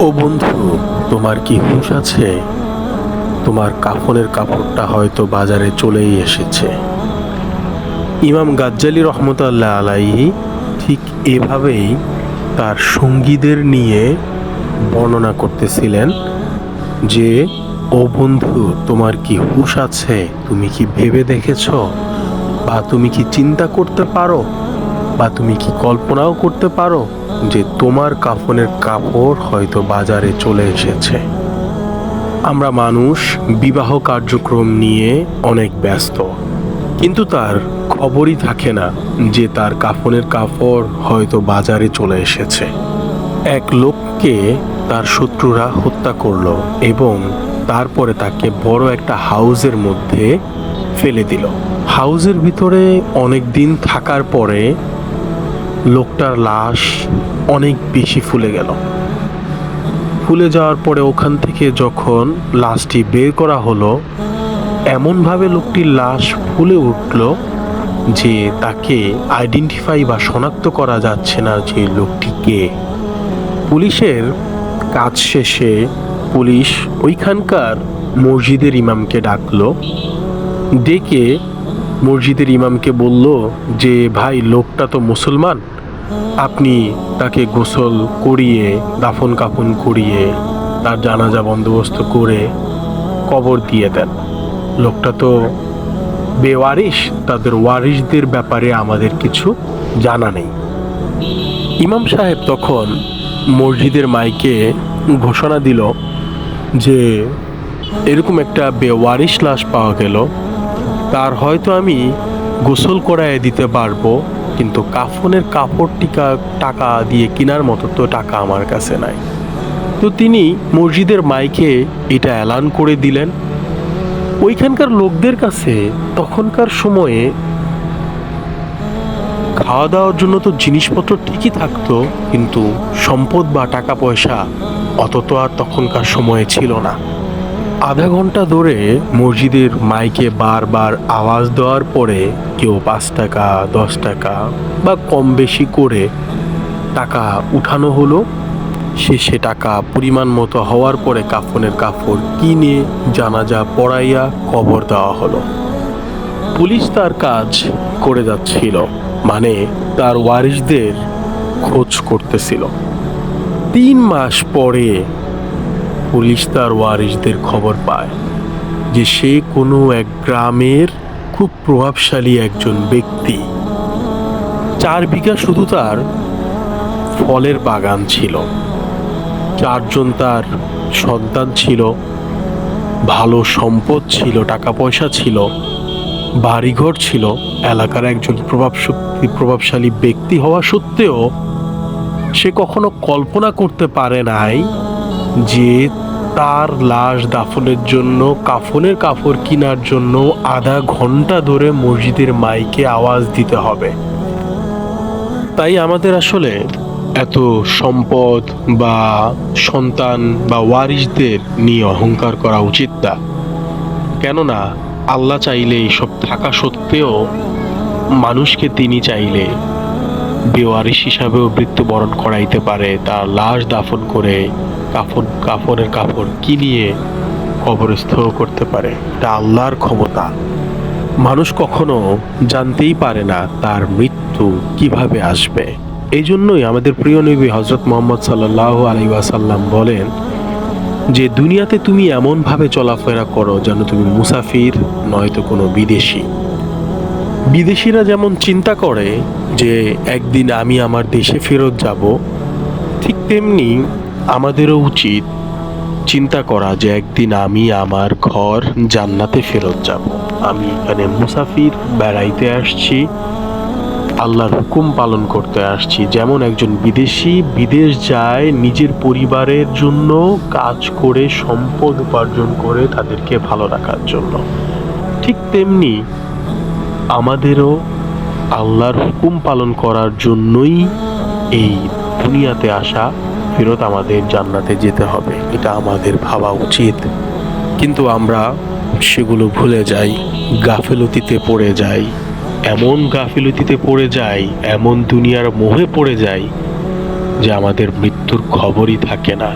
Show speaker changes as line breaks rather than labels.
ও বন্ধু, তোমার কি হুঁশ আছে? তোমার কাফনের কাপড়টা হয়তো বাজারে চলেই এসেছে। ইমাম গাজ্জালি রহমতুল্লাহ আলাইহি ঠিক এভাবেই তার সঙ্গীদের নিয়ে বর্ণনা করতেছিলেন যে, ও বন্ধু, তোমার কি হুঁশ আছে? তুমি কি ভেবে দেখেছ? বা তুমি কি চিন্তা করতে পারো? বা তুমি কি কল্পনাও করতে পারো যে তোমার কাফনের কাপড় হয়তো বাজারে চলে এসেছে? আমরা মানুষ, বিবাহ কার্যক্রম নিয়ে অনেক ব্যস্ত। কিন্তু তার খবরই থাকে না যে তার কাফনের কাপড় হয়তো বাজারে চলে এসেছে। এক লোককে তার শত্রুরা হত্যা করল এবং তারপরে তাকে বড় একটা হাউজের মধ্যে ফেলে দিল। হাউজের ভিতরে অনেক দিন থাকার পরে লোকটার লাশ অনেক বেশি ফুলে গেল। ফুলে যাওয়ার পরে ওখান থেকে যখন লাশটি বের করা হলো, এমনভাবে লোকটির লাশ ফুলে উঠল যে তাকে আইডেন্টিফাই বা শনাক্ত করা যাচ্ছে না যে লোকটি কে। পুলিশের কাজ শেষে পুলিশ ওইখানকার মসজিদের ইমামকে ডাকলো, ডেকে মসজিদের ইমামকে বলল যে, ভাই, লোকটা তো মুসলমান। আপনি তাকে গোসল করিয়ে, দাফন কাফন করিয়ে তার জানাজা বন্দোবস্ত করে কবর দিয়ে দেন। লোকটা তো বেওয়ারিশ। তাদের ওয়ারিশদের ব্যাপারে আমাদের কিছু জানা নেই। ইমাম সাহেব তখন মসজিদের মাইকে ঘোষণা দিল যে, এরকম একটা বেওয়ারিশ লাশ পাওয়া গেল। তার হয়তো আমি গোসল করায় দিতে পারব, কিন্তু কাফনের কাপড় টিকা, টাকা দিয়ে কেনার মতো তো টাকা আমার কাছে নাই। তো তিনি মসজিদের মাইকে এটা অ্যালান করে দিলেন। ওইখানকার লোকদের কাছে তখনকার সময়ে খাওয়া দাওয়ার জন্য তো জিনিসপত্র ঠিকই থাকতো, কিন্তু সম্পদ বা টাকা পয়সা অত তো আর তখনকার সময়ে ছিল না। আধা ঘণ্টা ধরে মসজিদের মাইকে বারবার আওয়াজ দেওয়ার পরে কেউ পাঁচ টাকা, দশ টাকা বা কম বেশি করে টাকা উঠানো হলো। শেষে টাকা পরিমাণ মতো হওয়ার পরে কাফনের কাপড় কিনে জানাজা পড়াইয়া কবর দেওয়া হলো। পুলিশ তার কাজ করে যাচ্ছিল মানে তার ওয়ারিশদের খোঁজ করতেছিল। তিন মাস পরে পুলিশ তার ওয়ারিশদের খবর পায় যে সে কোনো এক গ্রামের খুব প্রভাবশালী একজন ব্যক্তি। চার বিঘা শুধু তার ফলের বাগান ছিল। চারজন তার সন্তান ছিল। ভালো সম্পদ ছিল টাকা পয়সা ছিল, বাড়িঘর ছিল। এলাকার একজন প্রভাব শক্তি প্রভাবশালী ব্যক্তি হওয়া সত্ত্বেও সে কখনো কল্পনা করতে পারে নাই যে তার লাশ দাফনের জন্য, কাফনের কাপড় কেনার জন্য আধা ঘণ্টা ধরে মসজিদের মাইকে আওয়াজ দিতে হবে। তাই আমাদের আসলে এত সম্পদ বা সন্তান বা ওয়ারিশদের নিয়ে অহংকার করা উচিত না। কেননা, আল্লাহ চাইলে সব থাকা সত্ত্বেও মানুষকে তিনি চাইলে বেওয়ারিশ হিসাবেও মৃত্যুবরণ করাইতে পারে, তার লাশ দাফন করে কাফন, কাফনের কাপড় কিনিয়ে কবরস্থ করতে পারে? এটা আল্লাহর ক্ষমতা। মানুষ কখনো জানতেই পারে না তার মৃত্যু কীভাবে আসবে। এই জন্যই আমাদের প্রিয় নবী হজরত মোহাম্মদ সাল্লাহ আলী ওয়াসাল্লাম বলেন যে, দুনিয়াতে তুমি এমনভাবে চলাফেরা করো যেন তুমি মুসাফির নয়তো কোনো বিদেশি। বিদেশিরা যেমন চিন্তা করে যে, একদিন আমি আমার দেশে ফেরত যাব, ঠিক তেমনি আমাদেরও উচিত চিন্তা করা যে একদিন আমি আমার ঘর জান্নাতে ফেরত যাব। আমি এখানে মুসাফির বেড়াইতে আসছি, আল্লাহর হুকুম পালন করতে আসছি। যেমন একজন বিদেশি, বিদেশ যায় নিজের পরিবারের জন্য কাজ করে, সম্পদ উপার্জন করে তাদেরকে ভালো রাখার জন্য। ঠিক তেমনি আমাদেরও আল্লাহর হুকুম পালন করার জন্যই এই দুনিয়াতে আসা ফেরত আমাদের জান্নাতে যেতে হবে। এটা আমাদের ভাবা উচিত। কিন্তু আমরা সেগুলো ভুলে যাই, গাফিলতিতে পড়ে যাই। এমন গাফিলতিতে পড়ে যাই, এমন দুনিয়ার মোহে পড়ে যাই যে আমাদের মৃত্যুর খবরই থাকে না।